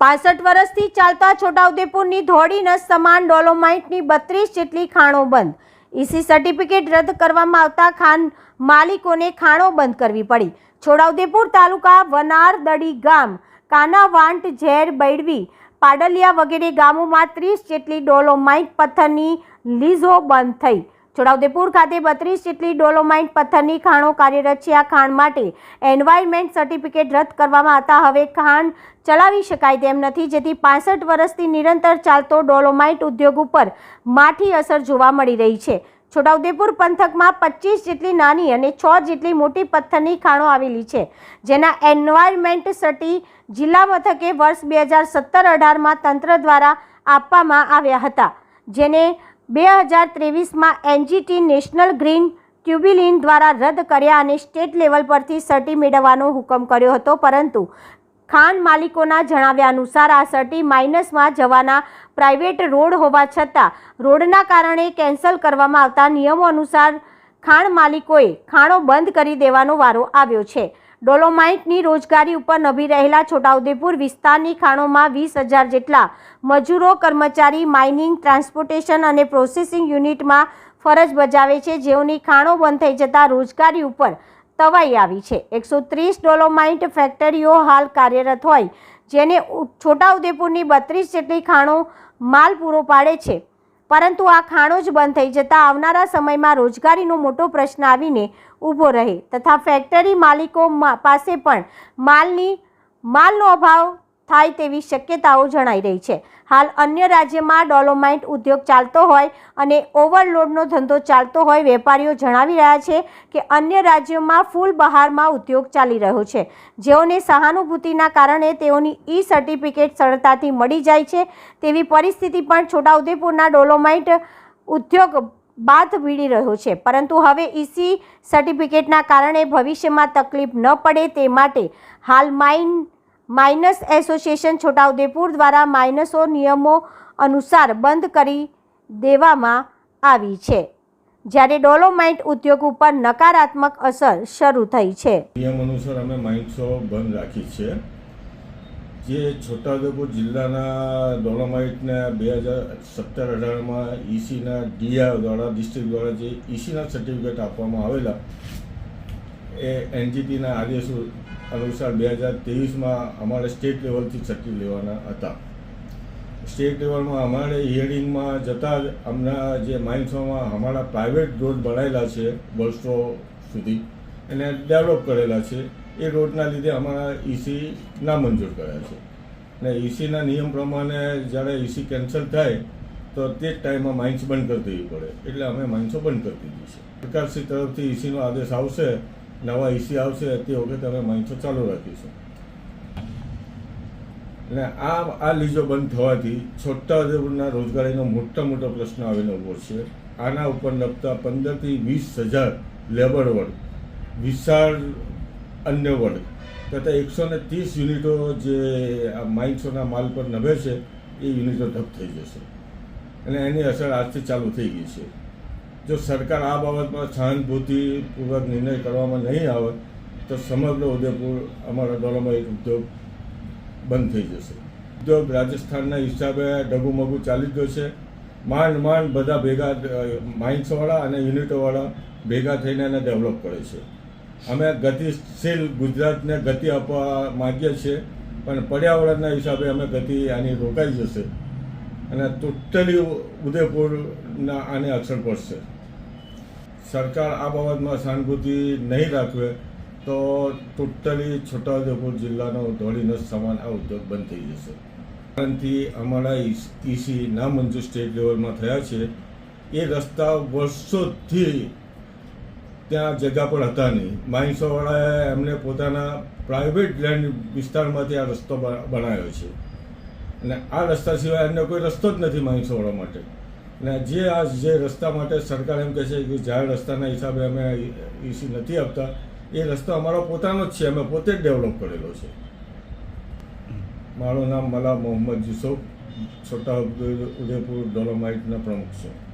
પાસઠ વર્ષથી ચાલતા છોટાઉદેપુરની ધોળીને સમાન ડોલોમાઇટની બત્રીસ જેટલી ખાણો બંધ. ઈસી સર્ટિફિકેટ રદ કરવામાં આવતા ખાન માલિકોને ખાણો બંધ કરવી પડી. છોટાઉદેપુર તાલુકા વનારદડી ગામ, કાનાવાંટ, ઝેર, બૈડવી, પાડલિયા વગેરે ગામોમાં ત્રીસ જેટલી ડોલોમાઇટ પથ્થરની લીઝો બંધ થઈ. છોટાઉદેપુર ખાતે બત્રીસ જેટલી ડોલોમાઇટ પથ્થરની ખાણો કાર્યરત છે. આ ખાણ માટે એન્વાયરમેન્ટ સર્ટિફિકેટ રદ કરવામાં હતા હવે ખાણ ચલાવી શકાય તેમ નથી. જેથી પાસઠ વર્ષથી નિરંતર ચાલતો ડોલોમાઇટ ઉદ્યોગ ઉપર માઠી અસર જોવા મળી રહી છે. છોટાઉદેપુર પંથકમાં પચીસ જેટલી નાની અને છ જેટલી મોટી પથ્થરની ખાણો આવેલી છે. જેના એન્વાયરમેન્ટ સર્ટી જિલ્લા મથકે વર્ષ બે હજાર સત્તર અઢારમાં તંત્ર દ્વારા આપવામાં આવ્યા હતા. જેને બે હજાર ત્રેવીસમાં એનજીટી નેશનલ ગ્રીન ટ્યુબિલિન દ્વારા રદ કર્યા અને સ્ટેટ લેવલ પરથી સર્ટી મેળવવાનો હુકમ કર્યો હતો. પરંતુ ખાન માલિકોના જણાવ્યા અનુસાર આ સર્ટી માઇનસમાં જવાના પ્રાઇવેટ રોડ હોવા છતાં રોડના કારણે કેન્સલ કરવામાં આવતા નિયમો અનુસાર ખાણ માલિકોએ ખાણો બંધ કરી દેવાનો વારો આવ્યો છે. ડોલોમાઇટની રોજગારી ઉપર નભી રહેલા છોટાઉદેપુર વિસ્તારની ખાણોમાં વીસ હજાર જેટલા મજૂરો, કર્મચારી, માઇનિંગ, ટ્રાન્સપોર્ટેશન અને પ્રોસેસિંગ યુનિટમાં ફરજ બજાવે છે. જેઓની ખાણો બંધ થઈ જતાં રોજગારી ઉપર તવાઈ આવી છે. એકસો ત્રીસ ડોલોમાઇટ ફેક્ટરીઓ હાલ કાર્યરત હોય, જેને છોટાઉદેપુરની બત્રીસ જેટલી ખાણો માલ પૂરો પાડે છે. પરંતુ આ ખાણો જ બંધ થઈ જતાં આવનારા સમયમાં રોજગારીનો મોટો પ્રશ્ન આવીને ઊભો રહે. તથા ફેક્ટરી માલિકો પાસે પણ માલની, માલનો અભાવ થાય તેવી શક્યતાઓ જણાઈ રહી છે. હાલ અન્ય રાજ્યમાં ડોલોમાઇટ ઉદ્યોગ ચાલતો હોય અને ઓવરલોડનો ધંધો ચાલતો હોય, વેપારીઓ જણાવી રહ્યા છે કે અન્ય રાજ્યોમાં ફૂલ બહારમાં ઉદ્યોગ ચાલી રહ્યો છે. જેઓને સહાનુભૂતિના કારણે તેઓની ઈ સર્ટિફિકેટ સરળતાથી મળી જાય છે. તેવી પરિસ્થિતિ પણ છોટાઉદેપુરના ડોલોમાઇટ ઉદ્યોગ બાદ ભીડી રહ્યો છે. પરંતુ હવે ઈસી સર્ટિફિકેટના કારણે ભવિષ્યમાં તકલીફ ન પડે તે માટે હાલ માઇન માઇનસ એસોસિએશન છોટાઉદેપુર દ્વારા માઇનસો નિયમો અનુસાર બંધ કરી દેવામાં આવી છે. જ્યારે ડોલોમાઇટ ઉદ્યોગ ઉપર નકારાત્મક અસર શરૂ થઈ છે. નિયમ અનુસાર અમે માઇન્સો બંધ રાખી છે. જે છોટાઉદેપુર જિલ્લાના ડોલોમાઇટના બે હજાર સત્તર અઢારમાં ઈસીના ડીઆર દ્વારા, ડિસ્ટ્રિક્ટ દ્વારા જે ઈસીના સર્ટિફિકેટ આપવામાં આવેલા એ એનજીટીના આદેશો અનુસાર બે હજાર ત્રેવીસમાં અમારે સ્ટેટ લેવલથી સર્ટિ લેવાના હતા. સ્ટેટ લેવલમાં અમારે હિયરિંગમાં જતાં જ હમણાં જે માઇન્સોમાં અમારા પ્રાઇવેટ રોડ બનાવેલા છે વર્ષો સુધી, એને ડેવલપ કરેલા છે. એ રોડના લીધે અમારા ઈસી નામંજૂર કર્યા છે. ને ઈસીના નિયમ પ્રમાણે જ્યારે ઈસી કેન્સલ થાય, તો તે જ ટાઈમમાં માઇન્સ બંધ કરી દેવી પડે. એટલે અમે માઇન્સો બંધ કરી દીધી છે. સરકારશ્રી તરફથી ઈસીનો આદેશ આવશે નવા ઇસી આવશે તે વખતે અમે માઇન્સો ચાલુ રાખીશું. અને આ આ લીજો બંધ થવાથી છોટાઉદેપુરના રોજગારીનો મોટા મોટો પ્રશ્ન આવીને ઊભો છે. આના ઉપર લગતા પંદરથી વીસ હજાર લેબર વર્ગ, વિશાળ અન્ય વર્ગ તથા એકસો ને ત્રીસ યુનિટો જે આ માઇન્સોના માલ પર નભે છે, એ યુનિટો ઠપ થઈ જશે. અને એની અસર આજથી ચાલુ થઈ ગઈ છે. જો સરકાર આ બાબતમાં સહાનુભૂતિપૂર્વક નિર્ણય કરવામાં નહીં આવે, તો સમગ્ર ઉદયપુર અમારા ડોલોમાઇટ ઉદ્યોગ બંધ થઈ જશે. ઉદ્યોગ રાજસ્થાનના હિસાબે ડગુમગુ ચાલી ગયો છે. માંડ માંડ બધા ભેગા માઇન્સવાળા અને યુનિટોવાળા ભેગા થઈને એને ડેવલપ કરે છે. અમે ગતિશીલ ગુજરાતને ગતિ આપવા માગીએ છીએ, પણ પર્યાવરણના હિસાબે અમે ગતિ આની રોકાઈ જશે. અને ટોટલી ઉદયપુરના આને અસર પડશે સરકાર આ બાબતમાં સહાનુભૂતિ નહીં રાખવે, તો ટોટલી છોટાઉદેપુર જિલ્લાનો ધોળીનો સમાન આ ઉદ્યોગ બંધ થઈ જશે. કારણથી અમારા ઈસી નામંજૂર સ્ટેટ લેવલમાં થયા છે. એ રસ્તા વર્ષોથી ત્યાં જગ્યા પર હતા નહીં. માણસોવાળાએ એમને પોતાના પ્રાઇવેટ લેન્ડ વિસ્તારમાંથી આ રસ્તો બનાવ્યો છે. અને આ રસ્તા સિવાય અન્ય કોઈ રસ્તો જ નથી માણસોવાળા માટે. અને જે આ જે રસ્તા માટે સરકાર એમ કહે છે કે જાહેર રસ્તાના હિસાબે અમે ઈસી નથી આપતા, એ રસ્તો અમારો પોતાનો જ છે, અમે પોતે જ ડેવલપ કરેલો છે. મારું નામ મલા મોહમ્મદ યુસુફ છોટા ઉદેપુર ડોલોમાઇટના પ્રમુખ છું.